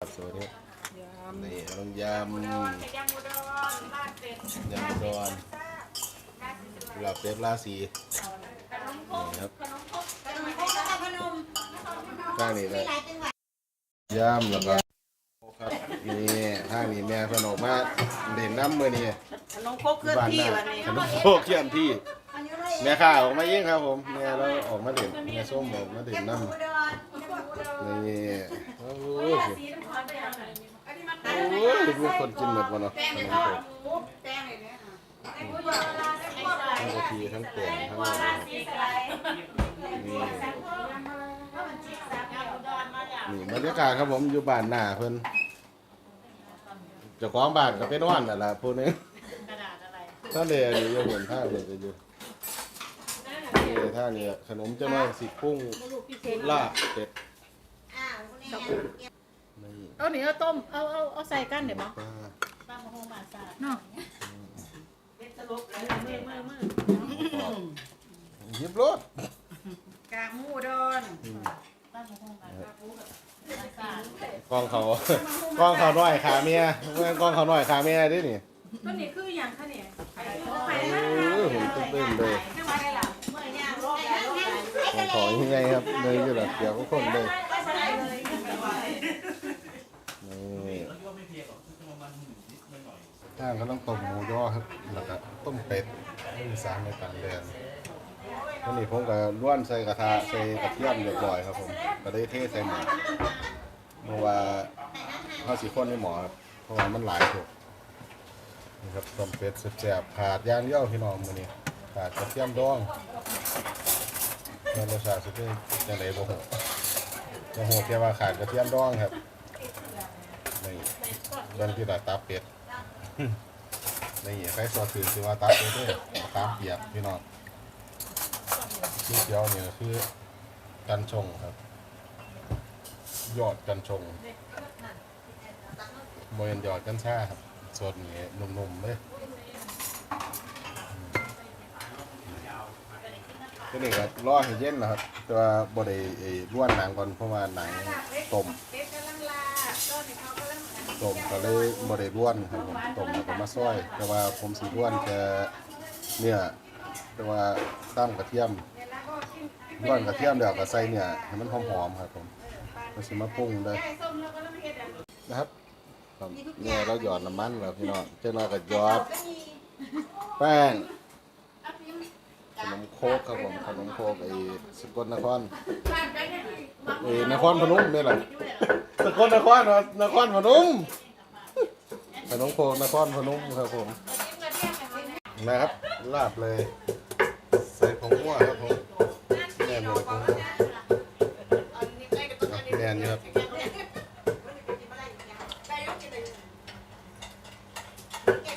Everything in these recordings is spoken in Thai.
ครับสวัสดียนี่ลงยำอุดรกับยำอุดรลาดเป็ดยำอุดรลาดเป็ดกุหลาบเป็ดราศีขนมครกนี่ครับขนมครกขนมครกนครพนมข้างนี้ก็มีหลายจังหวัดยำแล้วก็ครับนี่ข้างนี้แม่เพิ่นออกมาเด่นน้ำมื้อนี้ขนมครกเคลื่อนบ้านที่หน้าวันนี้ขนมโคกเคลื่อนที่อันนี้อะไรแม่ข้าออกมาเองครับผมแม่เราออกมาเด่นแม่ส้มออกมาเด่นน้ำอุดร นี่โอ้ยสีน้ำตาลไปเอาหน่อยอันนี้มันโอ้ยมีคนกินหมดบ่เนาะแป้งขในนมทอโคดกหมูแป้งเลยเนี่ยไอ้บัวลาได้บัวลาทั้งกะทิทั้งแป้งทั้งอะไรลาสีสไลด์นี่ยนี่บรรยากาศครับผมอยู่บ้านหน้าเพิ่นเจ้าของบ้านก็ไปนอนนั่นล่ะผู้หนึงกระดาษอะไรถ้าเรียอยู่เหมือนท่าเรียจะอยู่ท่าเนี้ขนมเจ้าสิกุ้งลาบเป็ด อ้าวคนนี้นี่เอาหนีเอาต้ม เอาเอาเอาใส่กันเดี๋ยวมั้งปลาบ้านมะฮงบาซ่าเนาะเป็นสลบเลยมือมือมือหยิบรถกากหมูอุดรบ้านมะฮงบาซ่ากองเขากองเขาน้อยขาเมียเมื่อกองเขาน้อยขาเมียดินี่ต้นนี้คืออย่างคะเนี่ยไข่ทอดเออผมตื่นเต้นเลยไม่ไหวเลยล่ะเมื่อย่างรอบไอ้แล้วนั่นรอบไอ้แล้วกระเลของยังไงครับเลยอยู่แบบเดี๋ยวก็คนเลย ไม่ใช่เลย นี่ ข้างก็ต้องต้มหมูย่อครับแล้วก็ต้มเป็ดไม่มีสารในต่างแดนวันนี้ผมก็ล้วนใส่กระทะใส่กระเทียมเรียบร้อยครับผมก็ได้เทใส่หม้อเพราะว่าข้าวสีข้นในหมอครับเพราะว่ามันหลายถูกนี่ครับต้มเป็ดแซ่บๆขาดย่างเดียวพี่น้องมื้อนี้ขาดกระเทียมดองรสชาติสิเป็นจังไดบ่ฮู้บ่ฮู้แค่ว่าขาดกระเทียมดองครับนี่เบิ่งที่ละตับเป็ด ในี่ใครสอดถือสิว่าตับเป็ดเด้อตามเปียกพี่น้องที่เดียวเนี่ก็คือกันชงครับ ยอดกันชงโมเอนยอดกันชาครับสดนี่นุ่มๆเลยก็นี่ก็รอให้เย็นนะครับแต่ว่าบ่ได้ไอ้ล้วนหนังก่อนเพราะว่าหนังต้ม ต้มก็เลยบ่ได้วนครับผมต้มแล้วก็มาซอย แต่ว่าผมสิล้วนแค่เนื้อแต่ว่าตามกระเทียมเนี่ยแล้วนกระเทียมเดี๋ยวก็ใส่เนื้อให้มันหอมๆครับผมก็สิมาปรุงเลยไก่ส้มแล้วก็ต้องเฮ็ดอันะครับเนี่ยเราหยอดน้ำมันแล้วพี่น้องเจ้าน้อยก็หยอดแป้ง ขนมโคกครับผมขนมโคกไอ้สกลนครไอ้นครพนมนี่แหละสกลนครวะนครพนมขนมโคกนครพนมครับผมนะครับลาบเลย ใส่ผงมั่วครับผมแน่นเลยผงมั่วแน่นอยู่ครับ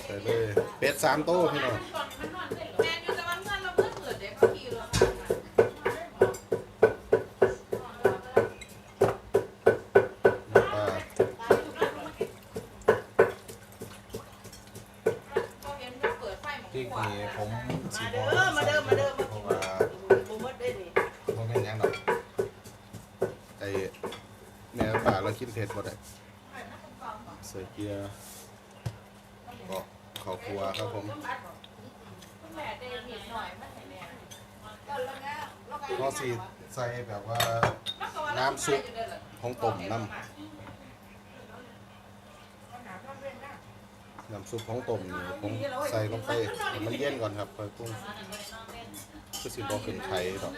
ใส่เลยเป็ดสามโต้พี่น้อง ข้าวคั่วครับผมแม่เดนผิดหน่อยแม่พอสิใส่แบบว่าน้ำซุปของต้มน้ำน้ำซุปของต้มนี่ผมใส่ลงไปมันเย็นก่อนครับค่อยปรุงคือสิบ่ขึ้นไข่ดอก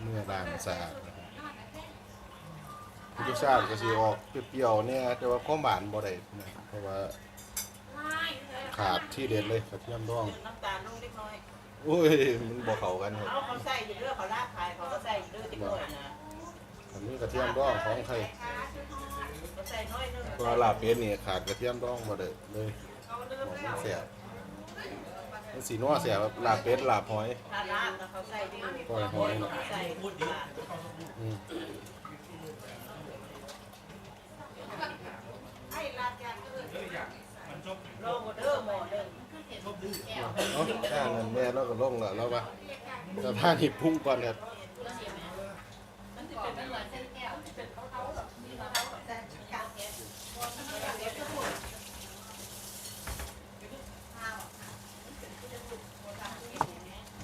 เมื่อล้างสะอาดนะครับรสชาติก็สิออกเปรี้ยวๆเนี่ยแต่ว่าความหวานบ่ได้นะ เพราะว่าขาดที่เด็ดเลยกระเทียมดองน้ำตาลลงเล็กน้อยอุ้ยมันบ่เข้ากันครับเอาเขาใส่อยู่เด้อเขาลาดขายเขาก็ใส่อยู่เด้อติ๊กน้อยนะอันนี้กระเทียมดองของใครเขาใส่น้อยนึงเพราะว่าลาบเป็ดนี่ขาดกระเทียมดองบ่ได้เลยของมันแซ่บมันสีนัวแซ่บแบบลาบเป็ดลาบหอย ถ้าลาดนะเขาใส่ดิปล่อยหอยเนาะเขาใส่บุดลาดอืม ถ้าเงินแม่เราก็ลงแล้วเราป่าแต่ถ้าที่พุ่งก่อนเนี่ย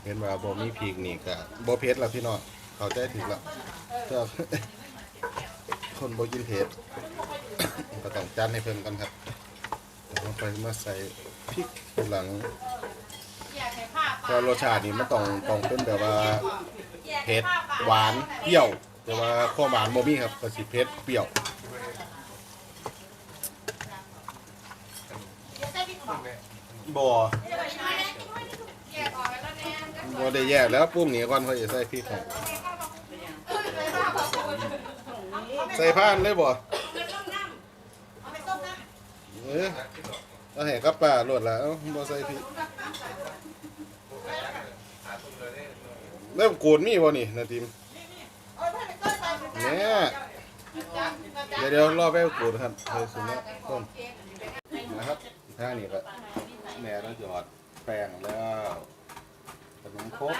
เห็นว่าบ่มีพีกนี่ก็บ่เพชรแล้วพี่น้องเขาใจถึงแล้วคนบ่กินเพชรก็ต้องจันให้เพิ่มกันครับ ไปมาใส่พริกหลังเพราะรสชาตินี่มันต้องต้องเป็นแบบว่าเผ็ดหวานเปรี้ยว แต่ว่าความหวานบ่มีครับก็สิเผ็ดเปรี้ยวบ่บ่ได้แยกแล้วปรุงนี่ก่อนค่อจะใส่พริกของใส่ผ่านเลยบ่เออ เอาให้กับป้าโลดแล้วบ่ใส่พริกเริ่มโกนมีบ่นี่นาติมเนี่ยเดี๋ยวเดี๋ยวรอไปโกนครับเฮ้ยสุนัขต้นนะครับท่านี่ก็แม่ต้องหยอดแป้งแล้วขนมครก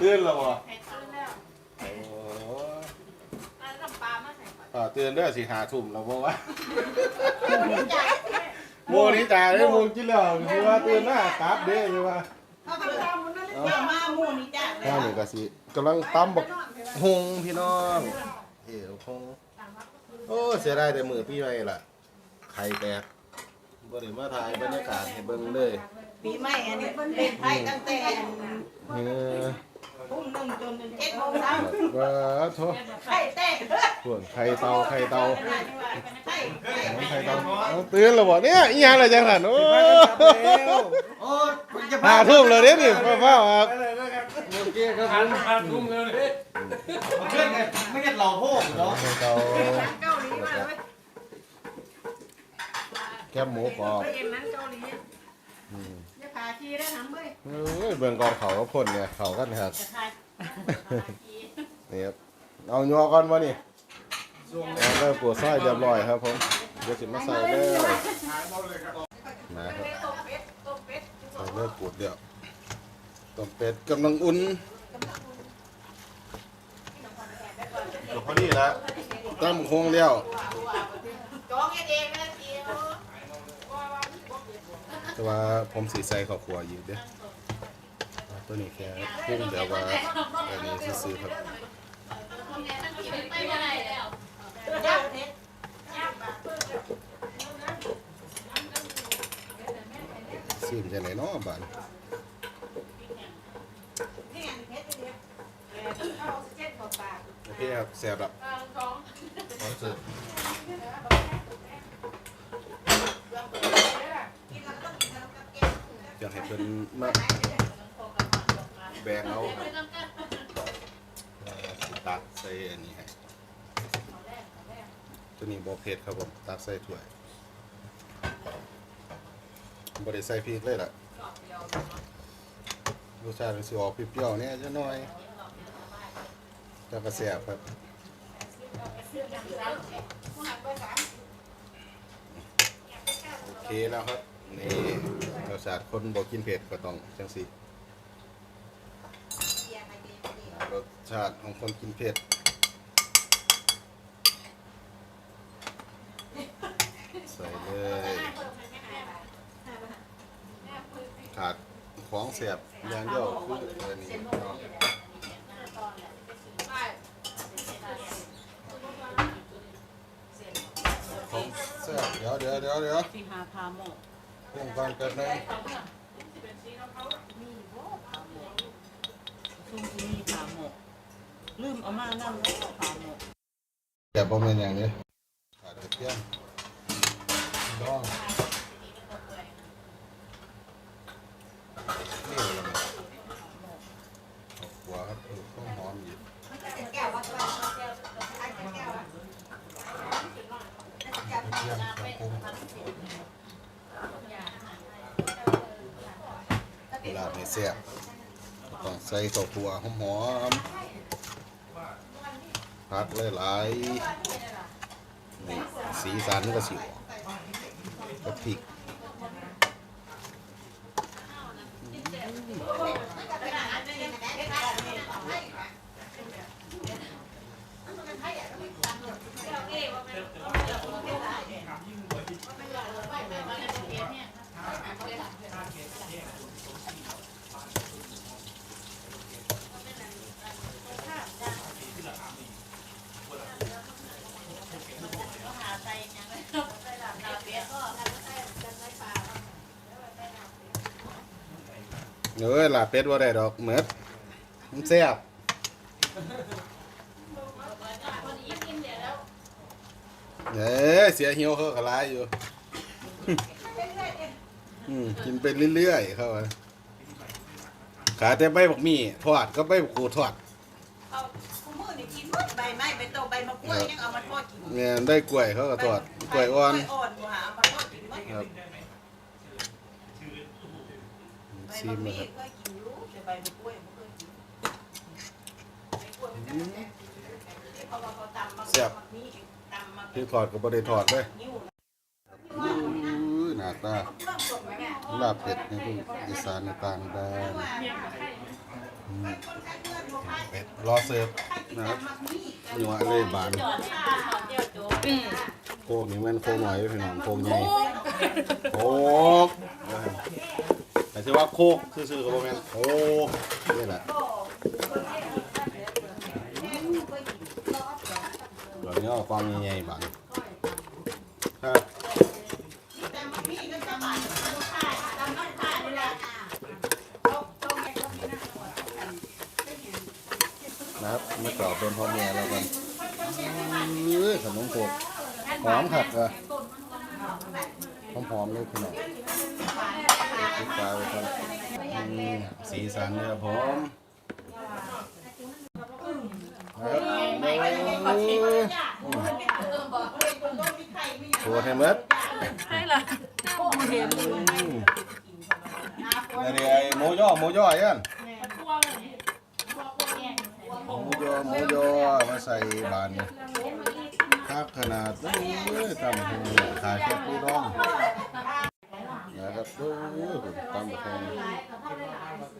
ตื่นแล้วบ่โอ้ อ่าตื่นเด้อสิหาทุ่มแล้วบ่วะโมนี่จ่าได้โมงกินแล้วคือว่าตื่นหน้ากราบเด้อยู่ว่าเอาไปทำมันนั่นเลยมาหมูนี่จ้ะข้าวนี่ก็สิกำลังตำบักฮงพี่น้องเอ๋ฮงโอ้เสียดายแต่มือพี่ไว้ล่ะไข่แตกบ่ได้มาถ่ายบรรยากาศให้เบิ่งเลยปีใหม่อันนี้เล่นไพ่ตั้งแต่ เออ ทุ่มหนึ่งจนเจ็ดโมงเช้าว่าโทษไข่แตกส่วนไข่เตาไข่เตาไข่ไข่เตาเอาตื่นแล้วบ่เนี่ยอีหยังล่ะจังหั่นโอ้หาทุ่มแล้วเด้นี่ฟ้าวๆครับโอเคครับผมผ่านทุ่มแล้วเลยเพื่อนไงไม่ใช่หล่อโพกเหรอไข่เตาเกาหลีมาเลยแคบหมูกรอบเอ็นนั้นเกาหลีจะพาชีได้ทำ เว้ยเอ้ยเบิ่งกองเขาก็พ่นเนี่ยเขากันครับนี่ครับเอายัวก่อนบ่นี่เอาได้ปวดไส้เรียบร้อยครับผมเดี๋ยวสิมาใส่เลยมาครับใส่เลือดปวดเดียวต้มเป็ดกำลังอุ่นเดี๋ยวพอดีแล้วตั้มโค้งเลี้ยวจ้องเองนะเดียวแต่ว่าผมสีใส่ข้าวคั่วอยู่เด้อ ตัวนี้แค่ปรุงแต่ว่าอันนี้ซื้อครับซีมจะไหนเนาะบ้านนี่เพชรเดียวเอาเจ็ดกว่าปากโอเคครับบละขอเสิร์ฟกินแล้วองกินแล้วกับแกงอยากให้เป็นมา แบงเอาสิตักใส่อันนี้ให้ตัวนี้บ่เผ็ดครับผมตักใส่ถ้วยบ่ได้ใส่พริกเลยล่ะรสชาติมันสิออกเปรี้ยวๆเนี่ยจะหน่อยแต่ก็แซ่บครับโอเคแล้วครับนี่รสชาติคนบอกกินเผ็ดก็ต้องจังสิรส ชาติของคนกินเผ็ดใส่เลยขาดของเสียบยางเดียวคืออันนี้เนาะของเสียบเดี๋ยวเดี๋ยวเดี๋ยวเดี๋ยวสีหาพาหมกปรุงก่อนกันนะซุ่มที่มีพาหมก ลืมเอามานั่นแล้วพาหมกแต่ประมาณอย่างนี้ขาดกระเทียมดองนี่เลยนะหัวครับเออต้องหอมอยู่แก้วว่าตัวแก้วแก้วกระเทียมเครื่องปรุงเวลาไม่แซ่บต้องใส่ข้าวคั่วหอมๆ ผักหลายๆนี่สีสันก็สิออกกับพริก เอ้ยลาบเป็ดบ่ได้ดอกเหมือดมันแซ่บเอ้ยเสียหิวเขาก็หลายอยู่ อืมกินไปเรื่อยๆเขาว่าขาแต่ใบบักมี่ทอดก็ใบบักกูดทอดเอาคู่มือนี่กินหมดใบไม้ใบโตใบมะกล้วยยังเอามาทอดกินเนี่ยได้กล้วยเขาก็ทอดกล้วยอ่อนกล้วยอ่อนบ่หาเอามาทอดกินหมด ครับ ใบ ซีมะมมี่นะครับเคยกินอยู่แต่ใบมะกล้วยบ่เคยกินใบกล้วยมันก็แซ่บที่เขาว่าเขาตำมะแซ่บมะมี่ตำมะที่ทอดก็บ่ได้ทอดเลยนิ้วอุ้ยหน้าตาลาบเป็ดในพวกอีสานในต่างแดนอืมเป็ดรอเสิร์ฟนะครับอยู่ว่าเลยบานโคกนี่แม่นโคกหน่อยพี่น้องโคกใหญ่โคกนะครับ แต่ที่ว่าโคกซื่อๆก็บ่แม่นโคกนี่แหละเดี๋ยวนี้เอาความใหญ่ๆบานครับ นะครับมากรอบโดนพ่อแม่เรากันเอ้ยขนมโคกหอมขัดเลยหอมหอมๆเลยพี่น้องติดตาไปก่อนอืม สีสันเลยครับผมโอ้ยโคตรเห็นไหมใช่ล่ะอืมอันนี้ไอ้หมูย่อหมูย่อยันหมูย่อหมูย่อมาใส่บานคักขนาดนี้ตำหูขาแค่ปูดอง นะครับโอ้ยตำหู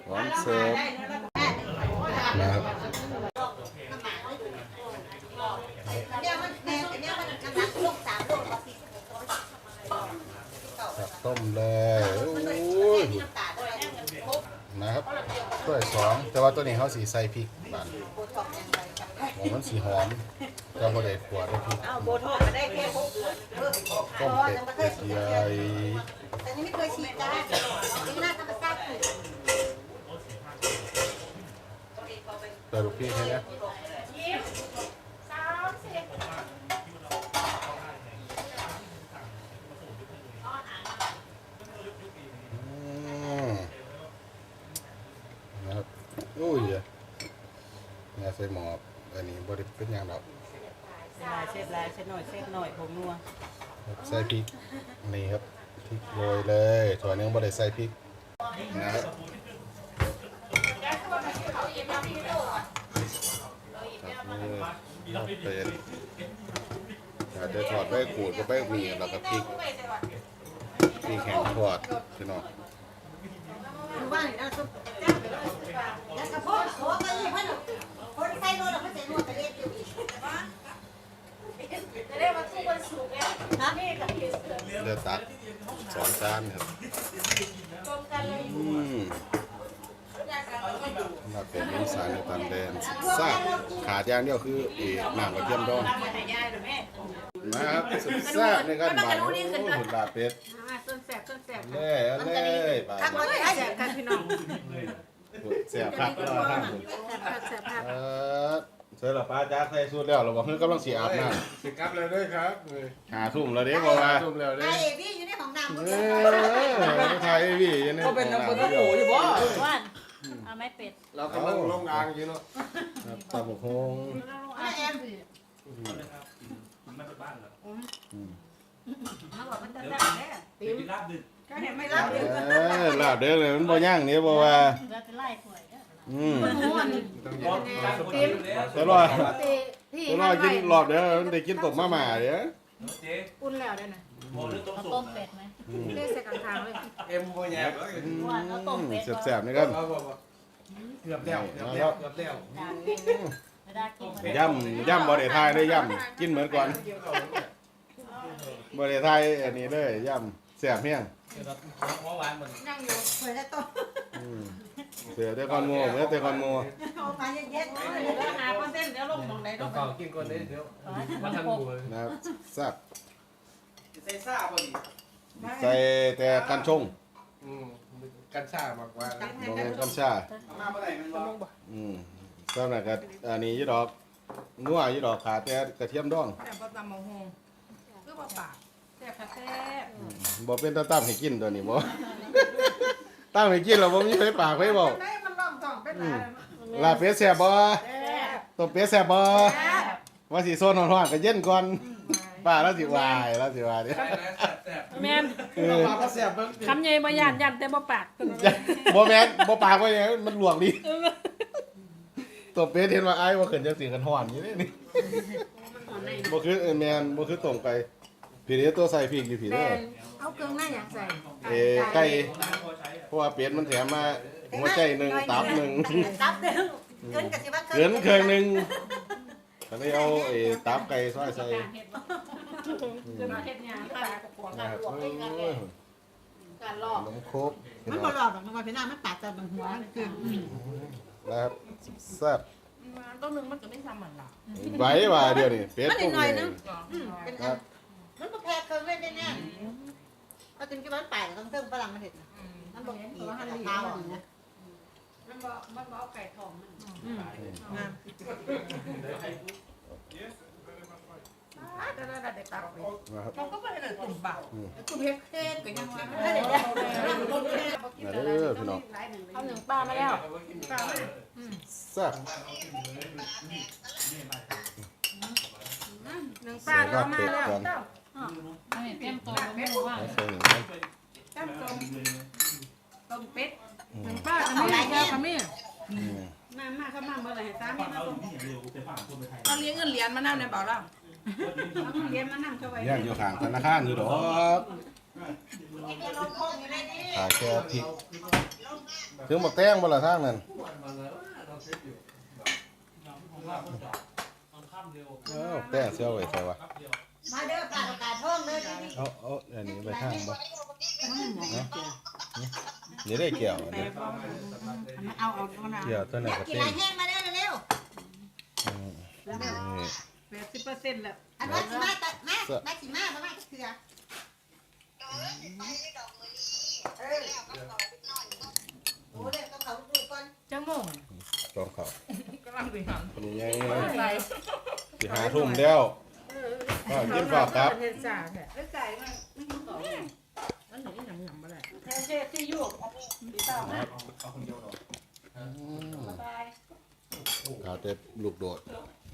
หอมเสิร์ฟนะครับนี่ยมันเนี่ยมันน้ำหนักลูกสามโลกว่าสิจับต้มเลยโอ้ยนะครับตัวสองแต่ว่าตัวนี้เขาสีใส่พริกบาน องมันสีหอมก็บ่ได้ขวดได้พริกอ้าวโบท็อกมาได้แค่หกเดือนเพิ่มต้มเป็ดเป็ดใหญ่แต่นี่ไม่เคยฉีดจ้ายังน่าธรรมชาติอยู่เปิดลูกพี่ให้นะอืมนะครับอุ้ยเนี่ยใส่หมอบ อันนี้บริเป็นอย่างดอกลายเช็ดลายเช็ดหน่อยเช็ดหน่อยผมนัวครับใส่พริกนี่ครับพริกโรยเลยถั่วเนื้อบริใส่พริกนะครับครับนี่ลาบเป็ดอาจจะถอดใบขูดก็ใบหมี่แล้วก็พริกพริกแห้งทอดพี่น้องดูว่าเนี่ยซุปแล้วก็พ่อโคก็เลยพ่อค นใส่โน่นแล้วพ่อใส่โน่นไปเรียนอยู่อีกจะได้มาทุกวันศุกร์เนี่ยนะเลือดตัดสองจานครับรวมกันเลยอืมลาบเป็ดอีสานในตันแดนซ่าขาดอย่างเดียวคือเอ๋หนังกระเทียมดองนะครับสุดแซ่บในการบานโอ้หุ่นลาเป็ดต้นแสบต้นแสบเล่เอาเล่บานทำมาได้แสบกันพี่น้อง เสียบผักก็รอท่านคุณแสบผักแสบผักเออเสร็จแล้วป้าจ้าใส่สูตรแล้วเราบอกเฮ้ยกำลังสีอาบน้สิกลับเลยด้วยครับำหาทุ่มแล้วเด้บอกว่าจุ่มแล้วไอ้เด้พี่อยู่ในห้องน้ำเอ้ยไทยพี่อยังไงก็เป็นน้ำมันโหอยู่บ่ว่านเอาไม้เป็ดเรากำลังลงอ่างอยู่เนาะครับตาบุกฮงแอมก็ เห็นไม่รับเลยเออลาบเด้อเลยมันบ่ย่างนี่บอกว่าเราจะไล่ข่อยเด้ออืมต้องเย็นตลอดตีที่ตลอดกินรอบเด้อมันได้กินตกมาม่าเด้ออุ่นแล้วได้น่ะเอาต้มเป็ดไหมเทใส่กลางๆเลยเอ็มโบแยบอืมแซ่บๆนี่กันเกือบแล้วเกือบแล้วเกือบแล้วไม่ได้กินมาย่ำย่ำบ่ได้ทายเลยย่ำกินเหมือนก่อนบ่ได้ทายอันนี้เลยย่ำ แซ่บเพียงหัวหวานมันนั่งอยู่เปิดแล้วต้มอืมเสือแต่คอนโมเมื่อแต่คอนโมเอามาเย็นแล้วหาเปอร์เซ็นต์เดี๋ยวลงตรงไหนตรต้องงเก่ากินก่อนเลยเดี๋ยวมาทันดูเลยนะครับแซ่บใส่ซ่าพอดีใส่แต่กันชงอืมกัญชามากกว่าจังให้โรงกัเรีนยนกัญชามาเมื่อไหร่มันบอกอืมสำหรับกับอันนี้ยี่ดอกงัวยี่ดอกขาแต่กระเทียมดองแต่ประจำมะฮงคือว่าปากแซ่บแซ่บบ่เป็นตาตั้มให้กินตัวนี้บ่ ตั้มให้กินแล้วบ่มีไฟปากไฟบ่ได้มันร้องท้องเป็นอะไรลาบเป็ดแซ่บบ่แซ่บต้มเป็ดแซ่บบ่ว่าสิโซนฮ้อนๆก็เย็นก่อนป้าแล้วสิวายแล้วสิวายเด้อแม่นเออปลาก็เสียบเบิ้งคำใหญ่บ่ย่านย่านแต่บ่ปากบ่แม่นบ่ปากว่าหยังมันลวกดิต้มเป็ดเห็นว่าอ้ายบ่ขึ้นจังสิกันฮ้อนอยู่นี่นี่บ่คือเออแม่นบ่คือต้มไก่ พี่เด้อตัวใส่พริกอยู่พี่แม่เด้อ นเอาเครื่องหน้าอยากใส่เออไก่ เพราะว่าเป็ดมันแถมมาหัวใจหนึ่งตับหนึ่งตับเด้อเกินกับสิว่าเกินเครื่องหนึ่งก็เลยเอาเออตับไก่ซอยใส่คือมาเฮ็ดหยังปากกระป๋องนะครับโอ้ยการลอกขนมโคกพี่มันน้บ่องหลอกหรอกมันว่าพี่น้ามันปากแต่บางหัวมันคือนะครับแซ่บต้นนึงมันก็ไม่ซ้ำเหมือนหรอกไว้ว่าเดียวนี่เป็ดมันพวกหน่อยนี้นึงอืมเป็นอันมันบ่แพ้เค รื่องเล่นได้แน่เอาถึงที่มันไปต้องเติมฝรั่งมาเห็ดนะมันบ่อีกมันเท้าอะนะมันบ่มันบ่เอาไก่ทองมันอืมงามได้ได้ได้ตักไปนะครับเขาก็ไม่ได้ตุ่มปากคือเฮ็ดเฮ็ดก็ยังว่าเดี๋ยวเดี๋ยวมาเด้อพี่น้องเอาหนึ่งปลามาแล้วแซ่บหนึ่งปลาก็มาแล้ว เตรียมตัวไม่รู้ว่าเอาใส่หนึ่งนะต้มต้มต้มเป็ดหนึ่งปลาก็มีแล้วก็มีอืมมามาเข้ามาเมื่อไหร่ให้ตามมาส่งเราเลี้ยงเงินเหรียญมานั่งในเบาล่างเอาเรียนมานั่งเข้าไว้ย่างอยู่ข้างธนาคารอยู่ดอกขายแค่พริกถึงบักแตงบ่ล่ะทางนั้นเอ้าแตงเสียวไว้ใส่วะ มาเด้อปลาโอกาสท่องเด้อที่เอาเอาอันนี้ไปทางบ่เดี๋ยวได้เกี่ยวอันนี้เอาเอาเอานะเกี่ยวตัวไหนก็กินเต้ลานยแห้งมาเด้อเร็วอืมนี่แปดสิบเปอร์เซ็นต์แล้วอันว่าสิมาตัดมามาสิมาบ่มาเถื่อเออโอ้เด้อก็เขาดูก่อนจังโมงจองเขากำลังไปหันคนยังใส่สิหาทุ่มแล้ว ก็กินฝากครับเฮ็ดซ่าแท้ไอ้ไก่มันไม่กินต่อมันหนีหนังหนังมาเลยแท้เฮ็ดที่อยู่ขาวเต็บลูกโดด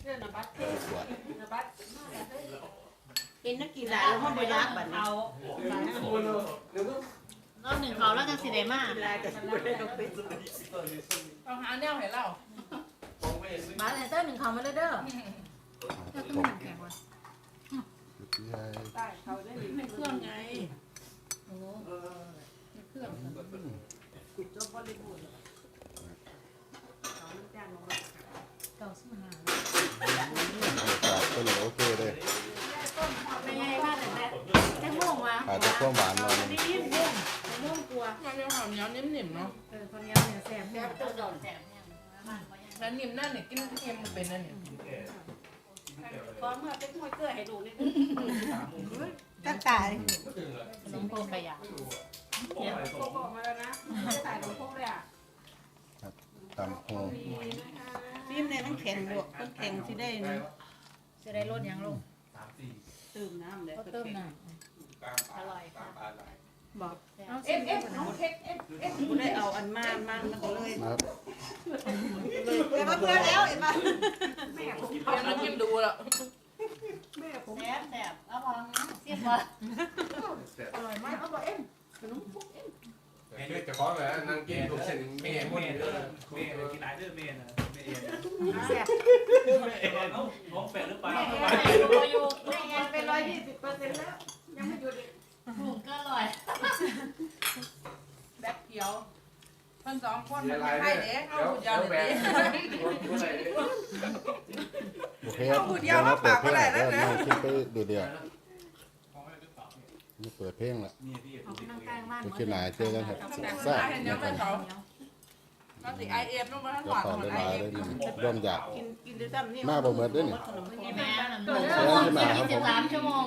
เรื่องน่ะบัดสวยบัดกินนักกีฬาแล้วห้องบ่ยักบัดนี้เอารอบหนึ่งเขาแล้วกันสิได้มากต้องหาแนวให้เรามาเลยเต้อหนึ่งเขามาเลยเด้อแล้ว ก็มันแข็งว่ะใต้เขาได้ไม่เครื่องไงเก่าสมาฝากตัวนี้โอเคเลยเป็นไงบ้างแต่แต่ม่วงวะขาแต่ความหวานหน่อยนี่ยิ่งม่วงม่วงกลัวมันจะหอมเนียวนิ่มๆเนาะเออคนนี้เนี่ยแซ่บเนี่ยตัวโดดแสบเนี่ยแล้วนิ่มนั่นเนี่ยกินเค็มมันเป็นนั่นเนี่ย พอเมื่อเป็นมวยเกลือให้ดูนิดตั้งตายขนมโปไปอะโกโก้มาแล้วนะใส่หลวงพ่อเลยอะตำหงฟิล์มเนี่ยมันแข็งบวกมันแข็งสิได้นะจะได้ลดยังลงตื่มน้ำเลยก็เติมน่อยอร่อยค่ะ บอกเอาเอ็เอ็ดดเอ็เอ็ดดน้องเอ็ดเอ็ดเอ็ดกูได้เอาอันมานมันมันก็เลยนะครับเดี๋ยวมาเพื่อแล้วไอ้มาเดี๋ยวเรากินดูละแซ่บแซ่บเอาพอเสียบว่าอร่อยมากเอาบอกเอ็มเจะคล้าของเลยนั่งกินลูกเส้นเมย์หมดเลยเมย์กินหลายเดือนเมย์นะเมย์แซ่บเขาน้องเป็ดหรือเปล่าแม่อยู่อยู่แม่แอนเป็นร้อยยี่สิบเปอร์เซ็นต์แล้วยังไม่หยุดอีก หมูก็อร่อย แบ็คเขียวคนสองคนเดี๋มัยวนไล่ไม่เด้ให้อเด้เข้าเดี๋ยวหุ่นยเดี๋ยนวต์แบเดี๋บยวเดี๋ยวนะเปิดเพลงเดี๋ยวนั่งคิดไปดูเดียวนี่เปิดเพลงละออกกำลังกายบ้านจะคิดหนาเจอกันครับแต่คนแซ่บตายเห็นนะยังครัไม่บเขาเราสิไอเอฟต้องมาทั้งเดี๋หยววานขอทั้งหมเวดไอลาเอฟได้มันเริ่มอยากกินกินด้วยซ้ำนี่มาบ่เบิดเด้อนี่ขนมนี่แม่เสียงขึ้นมาครับผมสิบสามชั่วโมง